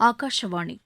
ஆகாஷவாணி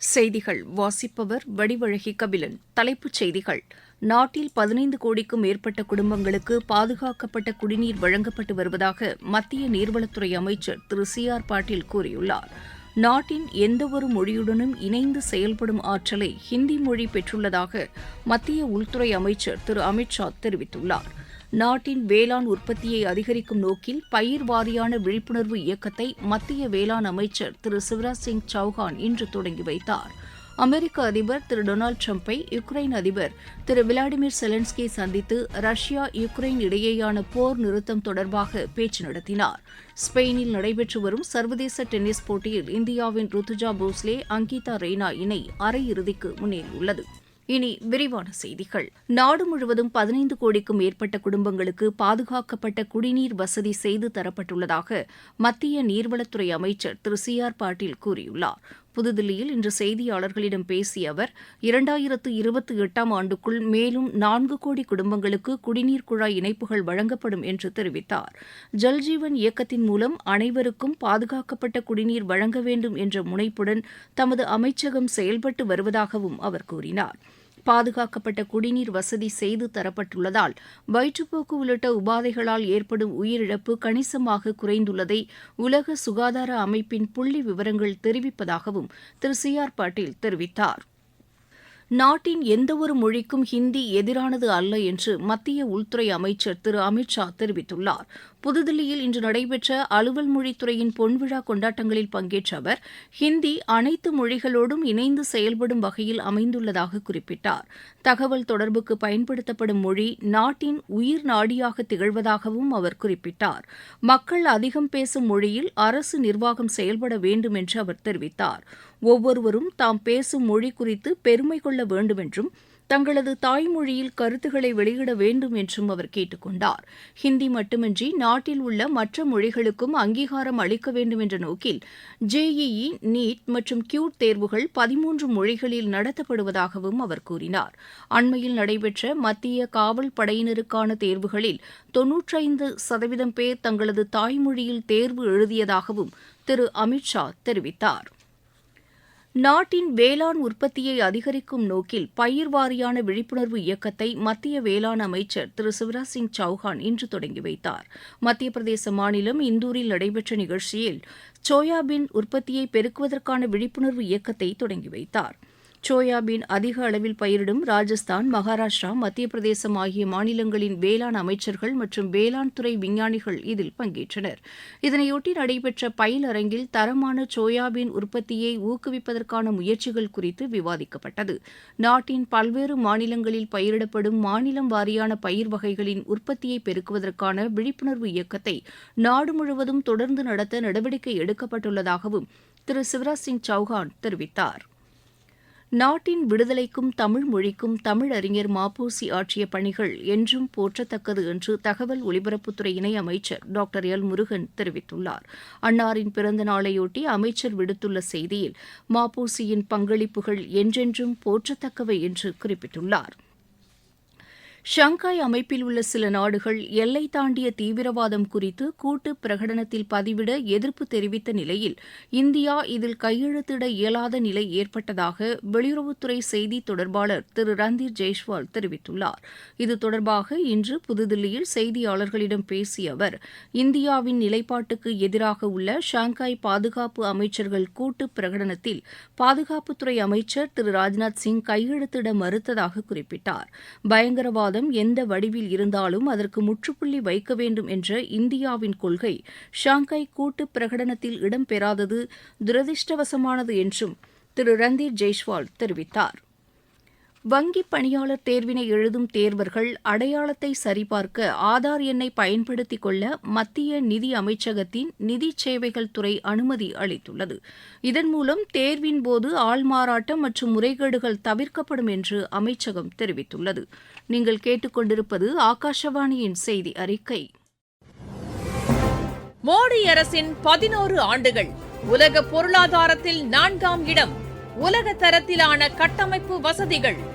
செய்திகள். வாசிப்பவர் வடிவழகி கபிலன். தலைப்புச் செய்திகள். நாட்டில் பதினைந்து கோடிக்கும் மேற்பட்ட குடும்பங்களுக்கு பாதுகாக்கப்பட்ட குடிநீர் வழங்கப்பட்டு வருவதாக மத்திய நீர்வளத்துறை அமைச்சர் திரு சி ஆர் பாட்டீல் கூறியுள்ளார். நாட்டின் எந்தவொரு மொழியுடனும் இணைந்து செயல்படும் ஆற்றலை ஹிந்தி மொழி பெற்றுள்ளதாக மத்திய உள்துறை அமைச்சர் திரு அமித்ஷா தெரிவித்துள்ளார். நாட்டின் வேளாண் உற்பத்தியை அதிகரிக்கும் நோக்கில் பயிர் வாரியான விழிப்புணர்வு இயக்கத்தை மத்திய வேளாண் அமைச்சர் திரு சிவராஜ் சிங் சௌஹான் இன்று தொடங்கி வைத்தார். அமெரிக்க அதிபர் திரு டொனால்டு ட்ரம்ப்பை யுக்ரைன் அதிபர் திரு விளாடிமிர் செலன்ஸ்கி சந்தித்து ரஷ்யா யுக்ரைன் இடையேயான போர் நிறுத்தம் தொடர்பாக பேச்சு நடத்தினார். ஸ்பெயினில் நடைபெற்று வரும் சர்வதேச டென்னிஸ் போட்டியில் இந்தியாவின் ருத்துஜா போஸ்லே அங்கிதா ரெய்னா இணை அரையிறுதிக்கு முன்னேறியுள்ளது. இனி விரிவான செய்திகள். நாடு முழுவதும் பதினைந்து கோடிக்கும் மேற்பட்ட குடும்பங்களுக்கு பாதுகாக்கப்பட்ட குடிநீர் வசதி செய்து தரப்பட்டுள்ளதாக மத்திய நீர்வளத்துறை அமைச்சர் திரு சி ஆர் பாட்டீல் கூறியுள்ளார். புதுதில்லியில் இன்று செய்தியாளர்களிடம் பேசிய அவர் இரண்டாயிரத்து இருபத்தி எட்டாம் ஆண்டுக்குள் மேலும் நான்கு கோடி குடும்பங்களுக்கு குடிநீர் குழாய் இணைப்புகள் வழங்கப்படும் என்று தெரிவித்தார். ஜல்ஜீவன் இயக்கத்தின் மூலம் அனைவருக்கும் பாதுகாக்கப்பட்ட குடிநீர் வழங்க வேண்டும் என்ற முனைப்புடன் தமது அமைச்சகம் செயல்பட்டு வருவதாகவும் அவர் கூறினார். பாதுகாக்கப்பட்ட குடிநீர் வசதி செய்து தரப்பட்டுள்ளதால் வயிற்றுப்போக்கு உள்ளிட்ட உபாதைகளால் ஏற்படும் உயிரிழப்பு கணிசமாக குறைந்துள்ளதை உலக சுகாதார அமைப்பின் புள்ளி விவரங்கள் தெரிவிப்பதாகவும் திரு. சி. ஆர். பாட்டீல் தெரிவித்தார். நாட்டின் எந்தவொரு மொழிக்கும் ஹிந்தி எதிரானது அல்ல என்று மத்திய உள்துறை அமைச்சர் திரு அமித் ஷா தெரிவித்துள்ளார். புதுதில்லியில் இன்று நடைபெற்ற அலுவல் மொழித்துறையின் பொன்விழா கொண்டாட்டங்களில் பங்கேற்ற அவர் ஹிந்தி அனைத்து மொழிகளோடும் இணைந்து செயல்படும் வகையில் அமைந்துள்ளதாக குறிப்பிட்டார். தகவல் தொடர்புக்கு பயன்படுத்தப்படும் மொழி நாட்டின் உயிர் நாடியாக திகழ்வதாகவும் அவர் குறிப்பிட்டார். மக்கள் அதிகம் பேசும் மொழியில் அரசு நிர்வாகம் செயல்பட வேண்டும் என்று அவர் தெரிவித்தார். ஒவ்வொருவரும் தாம் பேசும் மொழி குறித்து பெருமை கொள்ள வேண்டும் என்றும் தங்களது தாய்மொழியில் கருத்துக்களை வெளியிட வேண்டும் என்றும் அவர் கேட்டுக் கொண்டார் ஹிந்தி மட்டுமின்றி நாட்டில் உள்ள மற்ற மொழிகளுக்கும் அங்கீகாரம் அளிக்க வேண்டும் என்ற நோக்கில் ஜேஇஇ நீட் மற்றும் கியூட் தேர்வுகள் பதிமூன்று மொழிகளில் நடத்தப்படுவதாகவும் அவர் கூறினார். அண்மையில் நடைபெற்ற மத்திய காவல் படையினருக்கான தேர்வுகளில் தொன்னூற்றைந்து சதவீதம் பேர் தங்களது தாய்மொழியில் தேர்வு எழுதியதாகவும் திரு அமித் ஷா தெரிவித்தார். நாட்டின் வேளாண் உற்பத்தியை அதிகரிக்கும் நோக்கில் பயிர் வாரியான விழிப்புணர்வு இயக்கத்தை மத்திய வேளாண் அமைச்சர் திரு சிவராஜ் சிங் சௌஹான் இன்று தொடங்கி வைத்தார். மத்திய பிரதேச மாநிலம் இந்தூரில் நடைபெற்ற நிகழ்ச்சியில் சோயாபீன் உற்பத்தியை பெருக்குவதற்கான விழிப்புணர்வு இயக்கத்தை தொடங்கி வைத்தார். சோயாபீன் அதிக அளவில் பயிரிடும் ராஜஸ்தான் மகாராஷ்டிரா மத்திய பிரதேசம் ஆகிய மாநிலங்களின் வேளாண் அமைச்சர்கள் மற்றும் வேளாண் துறை விஞ்ஞானிகள் இதில் பங்கேற்றனர். இதனையொட்டி நடைபெற்ற பயிலரங்கில் தரமான சோயாபீன் உற்பத்தியை ஊக்குவிப்பதற்கான முயற்சிகள் குறித்து விவாதிக்கப்பட்டது. நாட்டின் பல்வேறு மாநிலங்களில் பயிரிடப்படும் மாநிலம் வாரியான பயிர் வகைகளின் உற்பத்தியை பெருக்குவதற்கான விழிப்புணர்வு இயக்கத்தை நாடு முழுவதும் தொடர்ந்து நடத்த நடவடிக்கை எடுக்கப்பட்டுள்ளதாகவும் திரு சிவராஜ் சிங் சௌஹான் தெரிவித்தார். நாட்டின் விடுதலைக்கும் தமிழ் மொழிக்கும் தமிழறிஞர் மாப்போசி ஆற்றிய பணிகள் என்றும் போற்றத்தக்கது என்று தகவல் ஒலிபரப்புத்துறை இணையமைச்சர் டாக்டர் எல். முருகன் தெரிவித்துள்ளார். அன்னாரின் பிறந்த நாளையொட்டி அமைச்சர் விடுத்துள்ள செய்தியில் மாப்போசியின் பங்களிப்புகள் என்றென்றும் போற்றத்தக்கவை என்று குறிப்பிட்டுள்ளார். ஷங்காய் அமைப்பில் உள்ள சில நாடுகள் எல்லை தாண்டிய தீவிரவாதம் குறித்து கூட்டு பிரகடனத்தில் பதிவிட எதிர்ப்பு தெரிவித்த நிலையில் இந்தியா இதில் கையெழுத்திட இயலாத நிலை ஏற்பட்டதாக வெளியுறவுத்துறை செய்தி தொடர்பாளர் திரு ரந்தீர் ஜெய்ஷ்வால் தெரிவித்துள்ளார். இது தொடர்பாக இன்று புதுதில்லியில் செய்தியாளர்களிடம் பேசிய அவர் இந்தியாவின் நிலைப்பாட்டுக்கு எதிராக உள்ள ஷாங்காய் பாதுகாப்பு அமைச்சர்கள் கூட்டு பிரகடனத்தில் பாதுகாப்புத்துறை அமைச்சர் திரு ராஜ்நாத் சிங் கையெழுத்திட மறுத்ததாக குறிப்பிட்டார். பயங்கரவாத தீவிரவாதம் எந்த வடிவில் இருந்தாலும் அதற்கு முற்றுப்புள்ளி வைக்க வேண்டும் என்ற இந்தியாவின் கொள்கை ஷாங்காய் கூட்டு பிரகடனத்தில் இடம்பெறாதது துரதிருஷ்டவசமானது என்றும் திரு ரந்தீர் ஜெய்ஷ்வால் தெரிவித்தார். வங்கி பணியாளர் தேர்வினை எழுதும் தேர்வர்கள் அடையாளத்தை சரிபார்க்க ஆதார் எண்ணை பயன்படுத்திக் கொள்ள மத்திய நிதி அமைச்சகத்தின் நிதி சேவைகள் துறை அனுமதி அளித்துள்ளது. இதன் மூலம் தேர்வின் போது ஆள்மாறாட்டம் மற்றும் முறைகேடுகள் தவிர்க்கப்படும் என்று அமைச்சகம் தெரிவித்துள்ளது. நீங்கள் கேட்டுக்கொண்டிருப்பது ஆகாஷவாணியின் செய்தி அறிக்கை. மோடி அரசின் பதினோரு ஆண்டுகள் உலக பொருளாதாரத்தில் நான்காம் இடம் உலக தரத்திலான கட்டமைப்பு வசதிகள்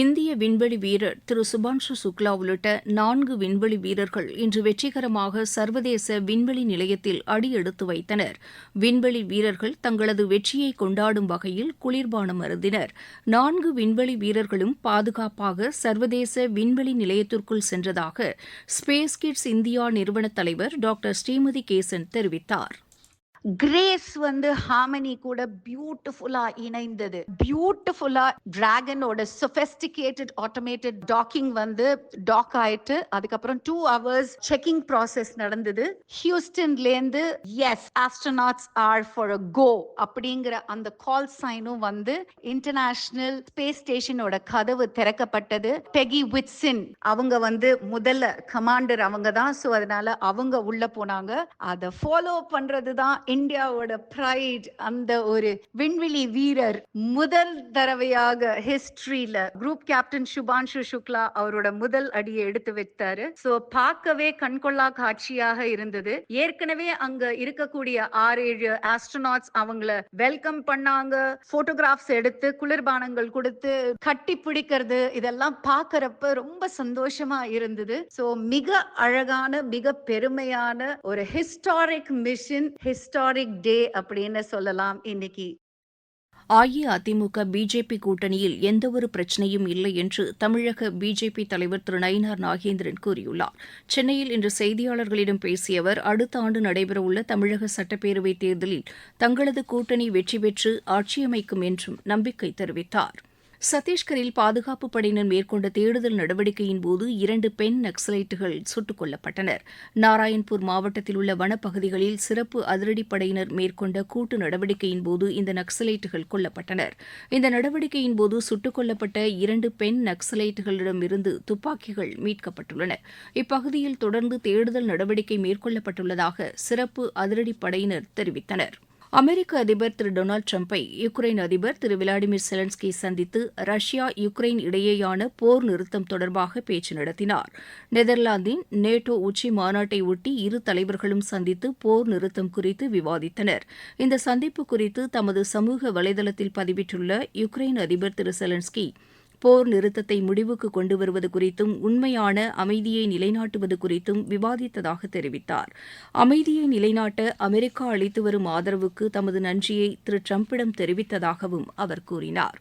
இந்திய விண்வெளி வீரர் திரு சுபான்ஷு சுக்லா உள்ளிட்ட நான்கு விண்வெளி வீரர்கள் இன்று வெற்றிகரமாக சர்வதேச விண்வெளி நிலையத்தில் அடியெடுத்து வைத்தனர். விண்வெளி வீரர்கள் தங்களது வெற்றியை கொண்டாடும் வகையில் குளிர்பானம் அருந்தினர் நான்கு விண்வெளி வீரர்களும் பாதுகாப்பாக சர்வதேச விண்வெளி நிலையத்திற்குள் சென்றதாக ஸ்பேஸ் கிட்ஸ் இந்தியா நிறுவன தலைவர் டாக்டர் ஸ்ரீமதி கேசன் தெரிவித்தார். கிரேஸ் வந்து ஹார்மனி கூட பியூட்டிஃபுல்லா இணைந்தது. பியூட்டிஃபுல்லா டிராகனோட சொபெஸ்டிகேட்டட் ஆட்டோமேட்டட் டாக்கிங் வந்து டாக் ஆயிட்டு அதுக்கப்புறம் டூ ஹவர்ஸ் செக்கிங் ப்ராசஸ் நடந்தது. ஹியூஸ்டன்ல இருந்து yes astronauts are for a go அப்படிங்கிற அந்த கால் சைனும் வந்து இன்டர்நேஷனல் ஸ்பேஸ் ஸ்டேஷனோட கதவு திறக்கப்பட்டது. பெகி விட்ஸின் அவங்க வந்து முதல்ல கமாண்டர் அவங்க தான் ஸோ அதனால அவங்க உள்ள போனாங்க. அதை ஃபாலோ பண்றது தான் இந்தியாவோட ப்ரைட் அந்த ஒரு விண்வெளி வீரர் முதல் தடவையாக ஹிஸ்டரியில குரூப் கேப்டன் சுபான்ஷு சுக்லா அவரோட முதல் அடியை எடுத்து வைத்தாரு. சோ பார்க்கவே கண்கொள்ளா காட்சியாக இருந்தது. ஏற்கனவே அங்க இருக்கக்கூடிய ஆறு ஏழு ஆஸ்ட்ரோநாட்ஸ் அவங்கள வெல்கம் பண்ணாங்க. போட்டோகிராஃப்ஸ் எடுத்து குளிர்பானங்கள் கொடுத்து கட்டி பிடிக்கிறது இதெல்லாம் பார்க்கறப்ப ரொம்ப சந்தோஷமா இருந்தது. சோ மிக அழகான மிக பெருமையான ஒரு ஹிஸ்டாரிக் மிஷின் ஹிஸ்டாரிக் டே அப்படின்னு சொல்லலாம் இன்னைக்கு. அஇஅதிமுக பிஜேபி கூட்டணியில் எந்தவொரு பிரச்சினையும் இல்லை என்று தமிழக பிஜேபி தலைவர் திரு நயினார் நாகேந்திரன் கூறியுள்ளார். சென்னையில் இன்று செய்தியாளர்களிடம் பேசிய அவர் அடுத்த ஆண்டு நடைபெறவுள்ள தமிழக சட்டப்பேரவைத் தேர்தலில் தங்களது கூட்டணி வெற்றி பெற்று ஆட்சியமைக்கும் என்றும் நம்பிக்கை தெரிவித்தார். சத்தீஸ்கரில் பாதுகாப்புப் படையினர் மேற்கொண்ட தேடுதல் நடவடிக்கையின் போது இரண்டு பெண் நக்சலைட்டுகள் சுட்டுக் கொல்லப்பட்டனர். நாராயண்பூர் மாவட்டத்தில் உள்ள வனப்பகுதிகளில் சிறப்பு அதிரடிப்படையினர் மேற்கொண்ட கூட்டு நடவடிக்கையின் போது இந்த நக்சலைட்டுகள் கொல்லப்பட்டனர். இந்த நடவடிக்கையின் போது சுட்டுக் கொல்லப்பட்ட இரண்டு பெண் நக்சலைட்டுகளிடமிருந்து துப்பாக்கிகள் மீட்கப்பட்டுள்ளன. இப்பகுதியில் தொடர்ந்து தேடுதல் நடவடிக்கை மேற்கொள்ளப்பட்டுள்ளதாக சிறப்பு அதிரடிப்படையினர் தெரிவித்தனர். அமெரிக்க அதிபர் திரு டொனால்டு டிரம்பை யுக்ரைன் அதிபர் திரு விளாடிமிர் செலன்ஸ்கி சந்தித்து ரஷ்யா யுக்ரைன் இடையேயான போர் நிறுத்தம் தொடர்பாக பேச்சு நடத்தினார். நெதர்லாந்தின் நேட்டோ உச்சி மாநாட்டை ஒட்டி இரு தலைவர்களும் சந்தித்து போர் நிறுத்தம் குறித்து விவாதித்தனர். இந்த சந்திப்பு குறித்து தமது சமூக வலைதளத்தில் பதிவிட்டுள்ள யுக்ரைன் அதிபர் திரு செலன்ஸ்கி போர் நிறுத்தத்தை முடிவுக்கு கொண்டு வருவது குறித்தும் உண்மையான அமைதியை நிலைநாட்டுவது குறித்தும் விவாதித்ததாக தெரிவித்தார். அமைதியை நிலைநாட்ட அமெரிக்கா அளித்து வரும் ஆதரவுக்கு தமது நன்றியை திரு டிரம்பிடம் தெரிவித்ததாகவும் அவர் கூறினார்.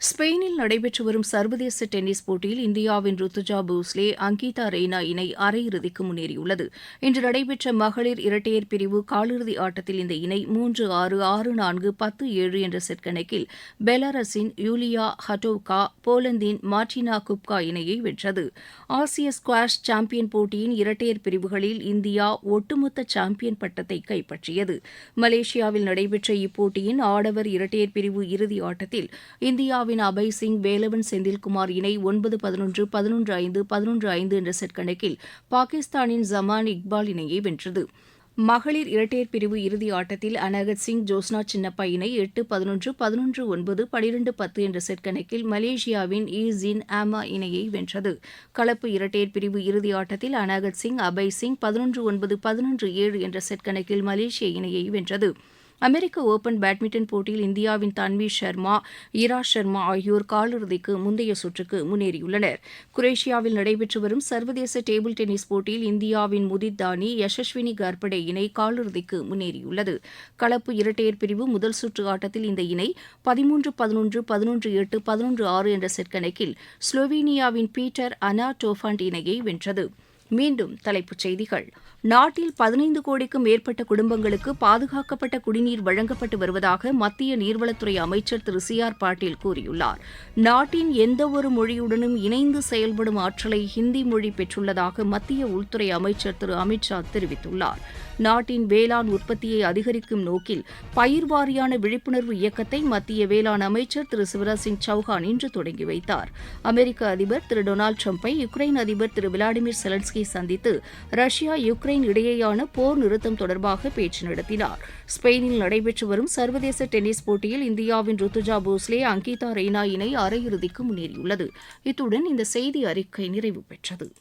ஸ்பெயினில் நடைபெற்று வரும் சர்வதேச டென்னிஸ் போட்டியில் இந்தியாவின் ருத்துஜா போஸ்லே அங்கிதா ரெய்னா இணை அரையிறுதிக்கு முன்னேறியுள்ளது. இன்று நடைபெற்ற மகளிர் இரட்டையர் பிரிவு காலிறுதி ஆட்டத்தில் இந்த இணை மூன்று ஆறு ஆறு நான்கு பத்து ஏழு என்ற செட் கணக்கில் பெலாரஸின் யூலியா ஹட்டோவ்கா போலந்தின் மார்டினா குப்கா இணையை வென்றது. ஆசிய ஸ்குவாஷ் சாம்பியன் போட்டியின் இரட்டையர் பிரிவுகளில் இந்தியா ஒட்டுமொத்த சாம்பியன் பட்டத்தை கைப்பற்றியது. மலேசியாவில் நடைபெற்ற இப்போட்டியின் ஆடவர் இரட்டையர் பிரிவு இறுதி ஆட்டத்தில் இந்தியா இந்தியாவின் அபய் சிங் வேலவன் செந்தில்குமார் இணை ஒன்பது பதினொன்று பதினொன்று ஐந்து பதினொன்று ஐந்து என்ற செட் கணக்கில் பாகிஸ்தானின் ஜமான் இக்பால் இணையை வென்றது. மகளிர் இரட்டையர் பிரிவு இறுதி ஆட்டத்தில் அனகத் சிங் ஜோஸ்னா சின்னப்பா இணை எட்டு பதினொன்று பதினொன்று ஒன்பது பனிரெண்டு பத்து என்ற செட் கணக்கில் மலேசியாவின் ஈ ஜின் ஆமா இணையை வென்றது. கலப்பு இரட்டையர் பிரிவு இறுதி ஆட்டத்தில் அனகத் சிங் அபய் சிங் பதினொன்று ஒன்பது பதினொன்று ஏழு என்ற செட் கணக்கில் மலேசிய இணையை வென்றது. அமெரிக்க ஒபன் பேட்மிண்டன் போட்டியில் இந்தியாவின் தன்வி சர்மா ஈரா ஷர்மா ஆகியோர் காலிறுதிக்கு முந்தைய சுற்றுக்கு முன்னேறியுள்ளனர். குரேஷியாவில் நடைபெற்று வரும் சர்வதேச டேபிள் டென்னிஸ் போட்டியில் இந்தியாவின் முதித் தானி யசஸ்வினி கர்படே இணை காலிறுதிக்கு முன்னேறியுள்ளது. கலப்பு இரட்டையர் பிரிவு முதல் சுற்று ஆட்டத்தில் இந்த இணை பதிமூன்று பதினொன்று பதினொன்று எட்டு பதினொன்று ஆறு என்ற செட் கணக்கில் ஸ்லோவேனியாவின் பீட்டர் அனா டோஃபாண்ட் இணையை வென்றது. மீண்டும் தலைப்புச் செய்திகள். நாட்டில் பதினைந்து கோடிக்கும் மேற்பட்ட குடும்பங்களுக்கு பாதுகாக்கப்பட்ட குடிநீர் வழங்கப்பட்டு வருவதாக மத்திய நீர்வளத்துறை அமைச்சர் திரு சி ஆர் பாட்டீல் கூறியுள்ளார். நாட்டின் எந்தவொரு மொழியுடனும் இணைந்து செயல்படும் ஆற்றலை ஹிந்தி மொழி பெற்றுள்ளதாக மத்திய உள்துறை அமைச்சர் திரு அமித்ஷா தெரிவித்துள்ளார். நாட்டின் வேளாண் உற்பத்தியை அதிகரிக்கும் நோக்கில் பயிர் வாரியான விழிப்புணர்வு இயக்கத்தை மத்திய வேளாண் அமைச்சர் திரு சிவராஜ் சிங் சௌஹான் இன்று தொடங்கி வைத்தார். அமெரிக்க அதிபர் திரு டொனால்டு டிரம்பை யுக்ரைன் அதிபர் திரு விளாடிமிர் செலன்ஸ்கி சந்தித்து ரஷ்யா யுக்ரைன் உக்ரைன் இடையேயான போர் நிறுத்தம் தொடர்பாக பேச்சு நடத்தினார். ஸ்பெயினில் நடைபெற்று வரும் சர்வதேச டென்னிஸ் போட்டியில் இந்தியாவின் ருத்துஜா போஸ்லே அங்கிதா ரெய்னா இணை அரையிறுதிக்கு முன்னேறியுள்ளது. இத்துடன் இந்த செய்தி அறிக்கை நிறைவு பெற்றது.